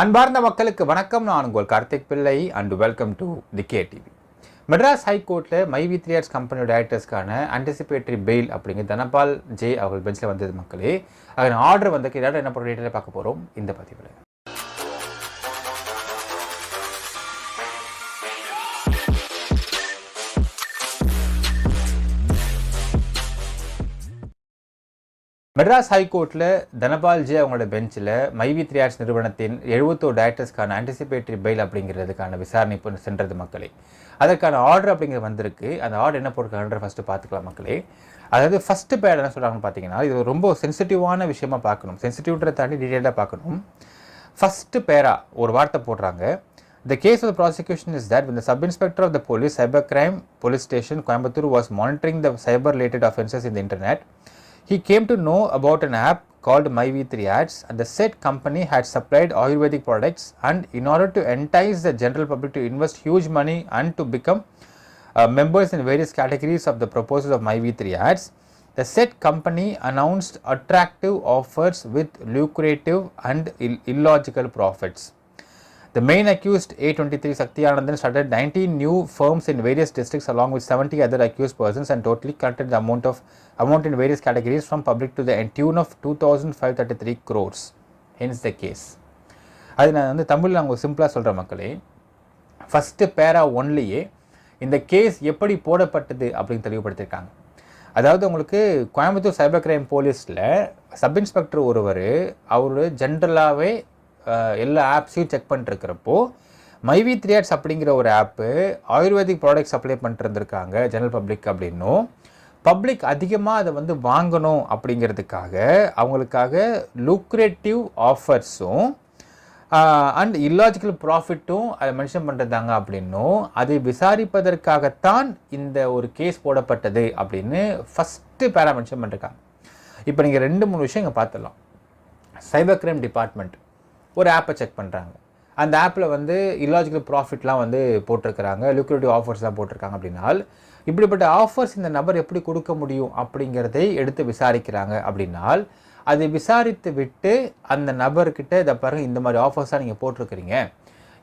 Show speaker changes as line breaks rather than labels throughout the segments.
அன்பார்ந்த மக்களுக்கு வணக்கம். நான் உங்கள் Karthik Pillai and welcome to the K TV Madras ஹைகோர்ட்டில் மைவி த்ரீ ஆர்ட்ஸ் கம்பெனி டைரக்டர்ஸ்க்கான அண்டிசிபேட்டரி பெயில் அப்படிங்கிற தனபால் ஜே அவர்கள் பெஞ்சில் வந்தது மக்களே. அதன் ஆர்டர் வந்து இதாட்ட என்ன பண்ணுற பார்க்க போகிறோம் இந்த பதிவில். மெட்ராஸ் ஹைகோர்ட்டில் தனபால்ஜி அவங்களோட பெஞ்சில் மைவி த்ரீ ஆர்ட்ஸ் நிறுவனத்தின் எழுபத்தோரு டேரக்டர்ஸ்க்கான ஆன்டிசிபேட்டரி பெயில் அப்படிங்கிறதுக்கான விசாரணை சென்றது மக்களே. அதற்கான ஆர்டர் அப்படிங்கிறது வந்திருக்கு. அந்த ஆர்டர் என்ன போட்டிருக்கான்ற ஃபஸ்ட்டு பார்த்துக்கலாம் மக்களே. அதாவது ஃபஸ்ட்டு பேட் என்ன சொல்கிறாங்கன்னு பார்த்தீங்கன்னா இது ரொம்ப சென்சிட்டிவான விஷயமா பார்க்கணும். சென்சிட்டிவ்ன்றதை தாண்டி டீட்டெயிலாக பார்க்கணும். ஃபஸ்ட்டு பேரா ஒரு வார்த்தை போடுறாங்க. The case of the prosecution is that when the sub inspector of the police cybercrime police station Coimbatore was monitoring the cyber related offences in the internet, he came to know about an app called MyV3 Ads and the said company had supplied Ayurvedic products and in order to entice the general public to invest huge money and to become uh, members in various categories of the proposals of MyV3 Ads, the said company announced attractive offers with lucrative and ill- illogical profits. The main accused A23 Sakti Anandan started 19 new firms in various districts along with 70 other accused persons and totally collected the amount of amount in various categories from public to the tune of 2533 crores. Hence the case. அது நான் வந்து தமிழில் அவங்க சிம்பிளாக சொல்கிற மக்களே first பேரா ஒன்லேயே இந்த கேஸ் எப்படி போடப்பட்டது அப்படின்னு தெளிவுபடுத்தியிருக்காங்க அதாவது உங்களுக்கு கோயம்புத்தூர் சைபர் கிரைம் போலீஸில் சப் இன்ஸ்பெக்டர் ஒருவர் அவர் ஜென்ரலாகவே எல்லா ஆப்ஸையும் செக் பண்ணிட்டுருக்கிறப்போ மைவி த்ரீ ஆட்ஸ் அப்படிங்கிற ஒரு ஆப்பு ஆயுர்வேதிக் ப்ராடக்ட் சப்ளை பண்ணிட்டுருந்துருக்காங்க ஜெனரல் பப்ளிக் அப்படின்னும். பப்ளிக் அதிகமாக அதை வந்து வாங்கணும் அப்படிங்கிறதுக்காக அவங்களுக்காக லுக்ரேட்டிவ் ஆஃபர்ஸும் அண்ட் இல்லாஜிக்கல் ப்ராஃபிட்டும் அதை மென்ஷன் பண்ணுறதாங்க அப்படின்னும். அதை விசாரிப்பதற்காகத்தான் இந்த ஒரு கேஸ் போடப்பட்டது அப்படின்னு ஃபஸ்ட்டு பேரா மென்ஷன் பண்ணிருக்காங்க இப்போ நீங்கள் ரெண்டு மூணு விஷயம் இங்கே பார்த்துடலாம். சைபர் கிரைம் டிபார்ட்மெண்ட் ஒரு ஆப்பை செக் பண்ணுறாங்க அந்த ஆப்பில் வந்து இல்லாஜிக்கல் ப்ராஃபிட்லாம் வந்து போட்டிருக்கிறாங்க லுக்ரேட்டிவ் ஆஃபர்ஸ்லாம் போட்டிருக்காங்க அப்படின்னால் இப்படிப்பட்ட ஆஃபர்ஸ் இந்த நபர் எப்படி கொடுக்க முடியும் அப்படிங்கிறதை எடுத்து விசாரிக்கிறாங்க அப்படின்னால் அதை விசாரித்து விட்டு அந்த நபர்கிட்ட இதை பாருங்க இந்த மாதிரி ஆஃபர்ஸாக நீங்கள் போட்டிருக்கிறீங்க.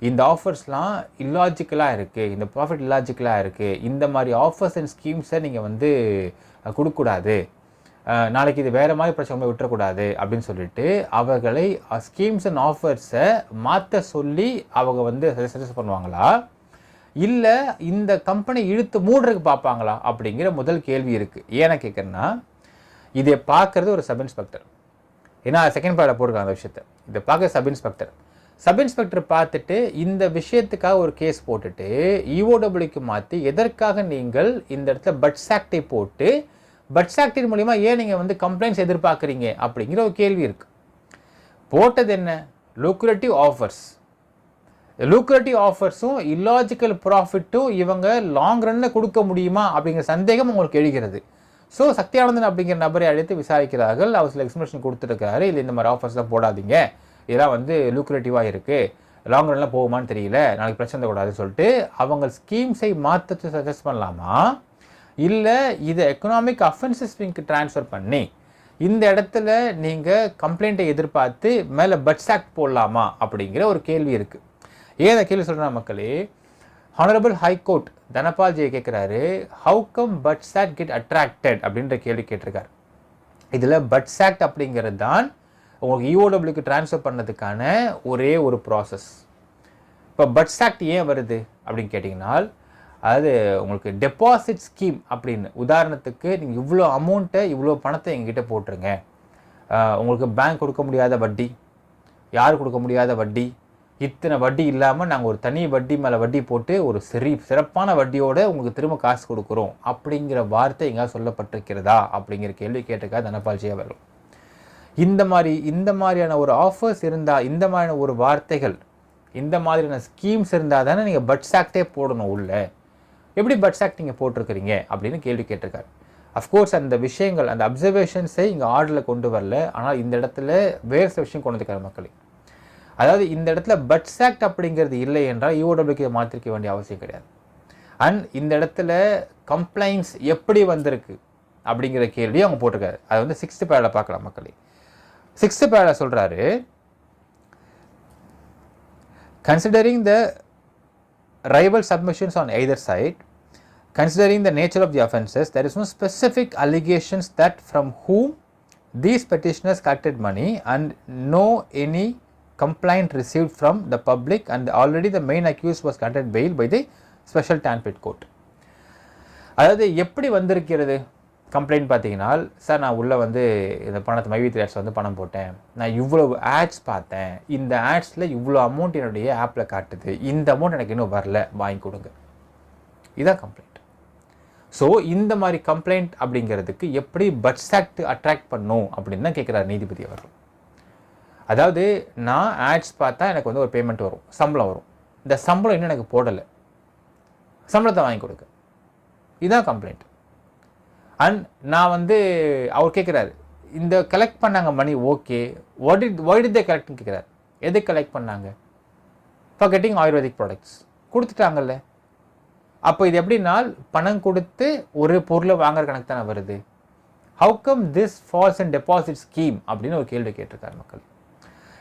இந்த ஆஃபர்ஸ்லாம் இல்லாஜிக்கலாக இருக்குது இந்த ப்ராஃபிட் இல்லாஜிக்கலாக இருக்குது இந்த மாதிரி ஆஃபர்ஸ் அண்ட் ஸ்கீம்ஸை நீங்கள் வந்து அஹ், கொடுக்கக்கூடாது. நாளைக்கு இது வேறு மாதிரி பிரச்சனை விட்டுறக்கூடாது அப்படின்னு சொல்லிட்டு அவர்களை ஸ்கீம்ஸ் அண்ட் ஆஃபர்ஸை மாற்ற சொல்லி அவங்க வந்து சஜஸ்ட் பண்ணுவாங்களா? இல்லை இந்த கம்பெனி இழுத்து மூடுறதுக்கு பார்ப்பாங்களா? அப்படிங்கிற முதல் கேள்வி இருக்குது ஏன்னா கேட்குறேன்னா இதை பார்க்குறது ஒரு சப் இன்ஸ்பெக்டர் ஏன்னா செகண்ட் பார்ட்டில் போட்டிருக்காங்க அந்த விஷயத்த. இதை பார்க்க சப் இன்ஸ்பெக்டர் சப் இன்ஸ்பெக்டர் பார்த்துட்டு இந்த விஷயத்துக்காக ஒரு கேஸ் போட்டுட்டு இஓடபிள்யூக்கு மாற்றி எதற்காக நீங்கள் இந்த இடத்துல பட் சாக்டை போட்டு பட்ஸ் ஆக்டின் மூலிமா ஏன் நீங்கள் வந்து கம்ப்ளைண்ட்ஸ் எதிர்பார்க்குறீங்க அப்படிங்கிற ஒரு கேள்வி இருக்குது போட்டது என்ன? லுக்ரேட்டிவ் ஆஃபர்ஸ் லூக்ரேட்டிவ் ஆஃபர்ஸும் இல்லாஜிக்கல் ப்ராஃபிட்டும் இவங்க லாங் ரன்னில் கொடுக்க முடியுமா அப்படிங்கிற சந்தேகம் உங்களுக்கு எழுகிறது. ஸோ சக்தியானந்தன் அப்படிங்கிற நபரை அழைத்து விசாரிக்கிறார்கள். அவர் சில எக்ஸ்பிளேஷன் கொடுத்துருக்காரு இல்லை இந்த மாதிரி ஆஃபர்ஸ்லாம் போடாதீங்க. இதெல்லாம் வந்து லூக்ரேட்டிவாக இருக்குது லாங் ரன்லாம் போகுமான்னு தெரியல. நாளைக்கு பிரச்சனை கூடாதுன்னு சொல்லிட்டு அவங்க ஸ்கீம்ஸை மாற்ற சஜஸ்ட் பண்ணலாமா? இல்லை இதை எக்கனாமிக் அஃபென்சஸ் விங்க்கு ட்ரான்ஸ்ஃபர் பண்ணி இந்த இடத்துல நீங்கள் கம்ப்ளைண்ட்டை எதிர்பார்த்து மேலே பட்ஸ் ஆக்ட் போடலாமா அப்படிங்கிற ஒரு கேள்வி இருக்குது ஏன் அந்த கேள்வி சொல்கிறேன் மக்களே? ஹானரபிள் ஹைகோர்ட் தனபால் ஜெய கேட்குறாரு how come BUDS act get attracted அப்படின்ற கேள்வி கேட்டிருக்காரு. இதில் பட்ஸ் ஆக்ட் அப்படிங்கிறது தான் உங்களுக்கு இஓடபிள்யூக்கு ட்ரான்ஸ்ஃபர் பண்ணதுக்கான ஒரே ஒரு ப்ராசஸ் இப்போ பட்ஸ் ஆக்ட் ஏன் வருது அப்படின்னு கேட்டிங்கன்னா அதாவது உங்களுக்கு டெபாசிட் ஸ்கீம் அப்படின்னு உதாரணத்துக்கு நீங்கள் இவ்வளோ அமௌண்ட்டை இவ்வளோ பணத்தை எங்ககிட்ட போட்டுருங்க. உங்களுக்கு பேங்க் கொடுக்க முடியாத வட்டி யார் கொடுக்க முடியாத வட்டி இத்தனை வட்டி இல்லாமல் நாங்கள் ஒரு தனி வட்டி மேலே வட்டி போட்டு ஒரு சரி சிறப்பான வட்டியோட உங்களுக்கு திரும்ப காசு கொடுக்குறோம் அப்படிங்கிற வார்த்தை எங்கேயாவது சொல்லப்பட்டிருக்கிறதா அப்படிங்கிற கேள்வி கேட்டிருக்கா தனபால் ஜெய அவர்கள். இந்த மாதிரி இந்த மாதிரியான ஒரு ஆஃபர்ஸ் இருந்தால் இந்த மாதிரியான ஒரு வார்த்தைகள் இந்த மாதிரியான ஸ்கீம்ஸ் இருந்தால் தானே நீங்கள் பட்ஸ் ஆக்டே போடணும் உள்ளே. எப்படி பட்ஸ் ஆக்ட் நீங்கள் போட்டிருக்கிறீங்க அப்படின்னு கேள்வி கேட்டிருக்காரு. அஃப்கோர்ஸ் அந்த விஷயங்கள் அந்த அப்சர்வேஷன்ஸை இங்கே ஆர்டரில் கொண்டு வரல. ஆனால் இந்த இடத்துல வேறு சில விஷயம் கொண்டு வந்துருக்காரு மக்களே. அதாவது இந்த இடத்துல பட்ஸ் ஆக்ட் அப்படிங்கிறது இல்லை என்றால் யூஓடபிள்யூக்கு மாற்றிருக்க வேண்டிய அவசியம் கிடையாது. அண்ட் இந்த இடத்துல கம்ப்ளைண்ட்ஸ் எப்படி வந்திருக்கு அப்படிங்கிற கேள்வி அவங்க போட்டிருக்காரு. அது வந்து சிக்ஸ்த்து பேரில் பார்க்கலாம் மக்களே. சிக்ஸ்த்து பேரில் சொல்கிறாரு considering the rival submissions on either side considering the nature of the offences there is no specific allegations that from whom these petitioners collected money and no any complaint received from the public and already the main accused was granted bail by the special Tanpit court அதாவது எப்படி வந்திருக்கிறது complaint பார்த்தீங்கன்னா sir நான் உள்ளே வந்து இந்த பணத்தை மைவித்ரி ads வந்து பணம் போட்டேன். நான் இவ்வளோ ஆட்ஸ் பார்த்தேன். இந்த ஆட்ஸில் இவ்வளோ அமௌண்ட் என்னுடைய ஆப்பில் காட்டுது. இந்த அமௌண்ட் எனக்கு இன்னும் வரல. வாங்கி கொடுங்க. இதான் கம்ப்ளைண்ட் ஸோ இந்த மாதிரி கம்ப்ளைண்ட் அப்படிங்கிறதுக்கு எப்படி பட்ஸ் ஆக்ட் அட்ராக்ட் பண்ணும் அப்படின்னு தான் கேட்குறாரு நீதிபதி அவர்கள். அதாவது நான் ஆட்ஸ் பார்த்தா எனக்கு வந்து ஒரு பேமெண்ட் வரும். சம்பளம் வரும். இந்த சம்பளம் இன்னும் எனக்கு போடலை. சம்பளத்தை வாங்கி கொடுக்க இதுதான் கம்ப்ளைண்ட் அண்ட் நான் வந்து அவர் கேட்குறாரு இந்த கலெக்ட் பண்ணாங்க money okay what it why it they கலெக்ட்னு கேட்குறாரு. எது கலெக்ட் பண்ணாங்க? ஃபார் கெட்டிங் ஆயுர்வேதிக் ப்ராடக்ட்ஸ் கொடுத்துட்டாங்கல்ல. அப்போ இது எப்படின்னா பணம் கொடுத்து ஒரு பொருளை வாங்குற கணக்கு தானே வருது. How come this falls under deposit scheme அப்படின்னு ஒரு கேள்வி கேட்டிருக்காரு மக்கள்.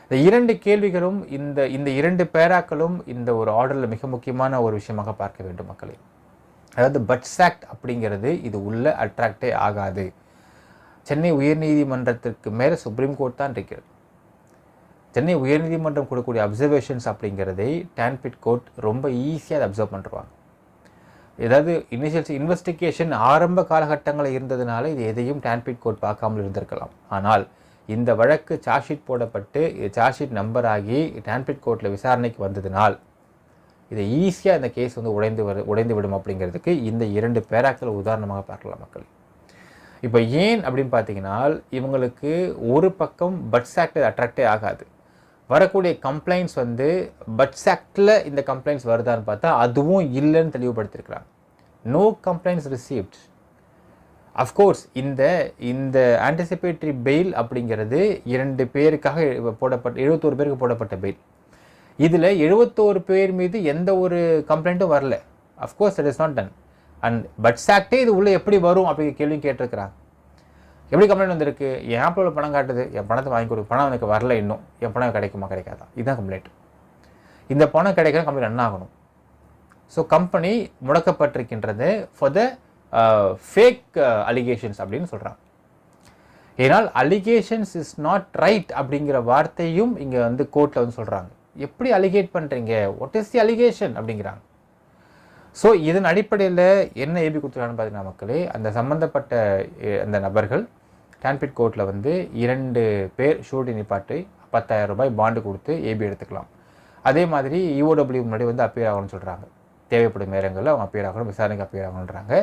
இந்த இரண்டு கேள்விகளும் இந்த இந்த இரண்டு பேராக்களும் இந்த ஒரு ஆர்டரில் மிக முக்கியமான ஒரு விஷயமாக பார்க்க வேண்டும் மக்களே. அதாவது பட்ஸ் ஆக்ட் அப்படிங்கிறது இது உள்ளே அட்ராக்டே ஆகாது. சென்னை உயர்நீதிமன்றத்திற்கு மேலே சுப்ரீம் கோர்ட் தான் இருக்கிறது. சென்னை உயர்நீதிமன்றம் கொடுக்கக்கூடிய அப்சர்வேஷன்ஸ் அப்படிங்கிறதை டான்பிட் கோர்ட் ரொம்ப ஈஸியாக அதை அப்சர்வ் பண்ணுறாங்க ஏதாவது இனிஷியல்ஸ் இன்வெஸ்டிகேஷன் ஆரம்ப காலகட்டங்களில் இருந்ததுனால இது எதையும் டான்பிட் கோர்ட் பார்க்காமல் இருந்திருக்கலாம். ஆனால் இந்த வழக்கு சார்ஜ் ஷீட் போடப்பட்டு சார்ஜ் ஷீட் நம்பர் ஆகி டான்பிட் கோர்ட்டில் விசாரணைக்கு வந்ததுனால் இதை ஈஸியாக இந்த கேஸ் வந்து உடைந்து வரு உடைந்து விடும் அப்படிங்கிறதுக்கு இந்த இரண்டு பேராக்களை உதாரணமாக பார்க்கலாம் மக்கள். இப்போ ஏன் அப்படின்னு பார்த்தீங்கன்னா இவங்களுக்கு ஒரு பக்கம் பட்ஸ் ஆக்டில் அட்ராக்டே ஆகாது. வரக்கூடிய கம்ப்ளைண்ட்ஸ் வந்து பட்ஸ் ஆக்டில் இந்த கம்ப்ளைண்ட்ஸ் வருதான்னு பார்த்தா அதுவும் இல்லைன்னு தெளிவுபடுத்திருக்கிறாங்க no complaints received of course இந்த இந்த ஆன்டிசிபேட்டரி பெயில் அப்படிங்கிறது இரண்டு பேருக்காக போடப்பட்ட எழுபத்தோரு பேருக்கு போடப்பட்ட பெயில் இதில் எழுபத்தோரு பேர் மீது எந்த ஒரு கம்ப்ளைண்ட்டும் வரல. Of course it is not done and BUDS ஆக்டே இது உள்ளே எப்படி வரும் அப்படிங்கிற கேள்வி கேட்டிருக்கிறாங்க. எப்படி கம்ப்ளைண்ட் வந்திருக்கு? என் ஆப்பில் பணம் காட்டுது. என் பணத்தை வாங்கி கொடு. பணம் எனக்கு வரல இன்னும். என் பணம் கிடைக்குமா? கிடைக்காதா? இதுதான் கம்ப்ளைண்ட் இந்த பணம் கிடைக்கிற கம்ப்ளைண்ட் என்ன ஆகணும்? ஸோ கம்பெனி முடக்கப்பட்டிருக்கின்றது ஃபார் த ஃபேக் அலிகேஷன்ஸ் அப்படின்னு சொல்கிறாங்க ஏன்னால் அலிகேஷன்ஸ் இஸ் நாட் ரைட் அப்படிங்கிற வார்த்தையும் இங்கே வந்து கோர்ட்டில் வந்து சொல்கிறாங்க எப்படி அலிகேட் பண்ணுறீங்க வாட் இஸ் தி அலிகேஷன் அப்படிங்கிறாங்க. ஸோ இதன் அடிப்படையில் என்ன ஏபி கொடுத்துருக்கான்னு பார்த்தீங்கன்னா மக்களே அந்த சம்மந்தப்பட்ட அந்த நபர்கள் டான்பிட் கோர்ட்டில் வந்து இரண்டு பேர் ஷூட்டி நிப்பாட்டு பத்தாயிரம் ரூபாய் பாண்டு கொடுத்து ஏபி எடுத்துக்கலாம். அதே மாதிரி இஓடபிள்யூ முன்னாடி வந்து அப்பியர் ஆகணும்னு சொல்கிறாங்க தேவைப்படும் நேரங்களில் அவங்க அப்பியர் ஆகணும் விசாரணைக்கு அப்பியர் ஆகணுன்றாங்க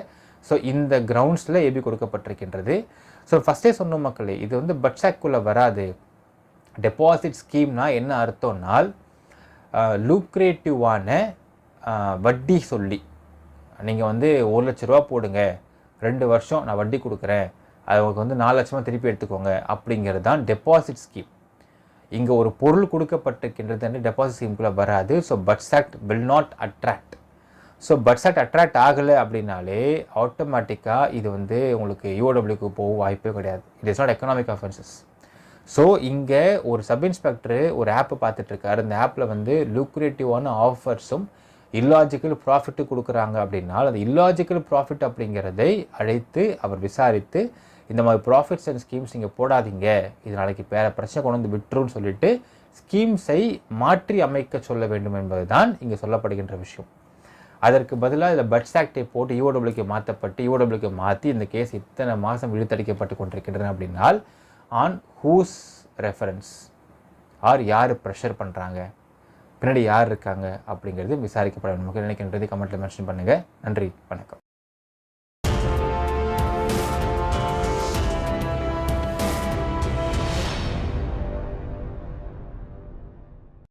ஸோ இந்த கிரவுண்ட்ஸில் ஏபி கொடுக்கப்பட்டிருக்கின்றது. ஸோ ஃபஸ்ட்டே சொன்ன மக்களே இது வந்து பட்சாக்குள்ளே வராது. டெபாசிட் ஸ்கீம்னா என்ன அர்த்தம்னால் லூக்ரேட்டிவான வட்டி சொல்லி நீங்கள் வந்து ஒரு லட்ச ரூபா போடுங்க ரெண்டு வருஷம் நான் வட்டி கொடுக்குறேன் அது உங்களுக்கு வந்து நாலு லட்சமாக திருப்பி எடுத்துக்கோங்க அப்படிங்கிறது தான் டெபாசிட் ஸ்கீம் இங்கே ஒரு பொருள் கொடுக்கப்பட்டிருக்கின்றது வந்து டெபாசிட் ஸ்கீம்குள்ளே வராது. So BUDS act will not attract so BUDS act attract ஆகலை அப்படின்னாலே ஆட்டோமேட்டிக்காக இது வந்து உங்களுக்கு யூஓடபிள்யூக்கு போக வாய்ப்பே கிடையாது. It is not economic offences so இங்கே ஒரு சப் இன்ஸ்பெக்டர் ஒரு ஆப்பை பார்த்துட்ருக்காரு. அந்த ஆப்பில் வந்து லுக்ரேட்டிவான ஆஃபர்ஸும் இல்லாஜிக்கல் ப்ராஃபிட்டு கொடுக்குறாங்க அப்படின்னா அந்த இல்லாஜிக்கல் ப்ராஃபிட் அப்படிங்கிறதை அழைத்து அவர் விசாரித்து இந்த மாதிரி ப்ராஃபிட்ஸ் அண்ட் ஸ்கீம்ஸ் நீங்கள் போடாதீங்க. இது நாளைக்கு பேர பிரச்சனை கொண்டு வந்து விட்டுருன்னு சொல்லிட்டு ஸ்கீம்ஸை மாற்றி அமைக்க சொல்ல வேண்டும் என்பது தான் இங்கே சொல்லப்படுகின்ற விஷயம். அதற்கு பதிலாக இதில் பட்ஸ் ஆக்டை போட்டு ஈஓடபிள்யூக்கு மாற்றப்பட்டு ஈஓடபிள்யூக்கு மாற்றி இந்த கேஸ் இத்தனை மாதம் இழுத்தடிக்கப்பட்டு கொண்டிருக்கின்றன அப்படின்னால் ஆன் ஹூஸ் ரெஃபரன்ஸ் ஆர் யார் ப்ரெஷர் பண்ணுறாங்க பின்னாடி யார் இருக்காங்க? அப்படிங்கிறது விசாரிக்கப்பட வேண்டும். நினைக்கின்றது கமெண்ட்டில் மென்ஷன் பண்ணுங்கள் நன்றி வணக்கம்.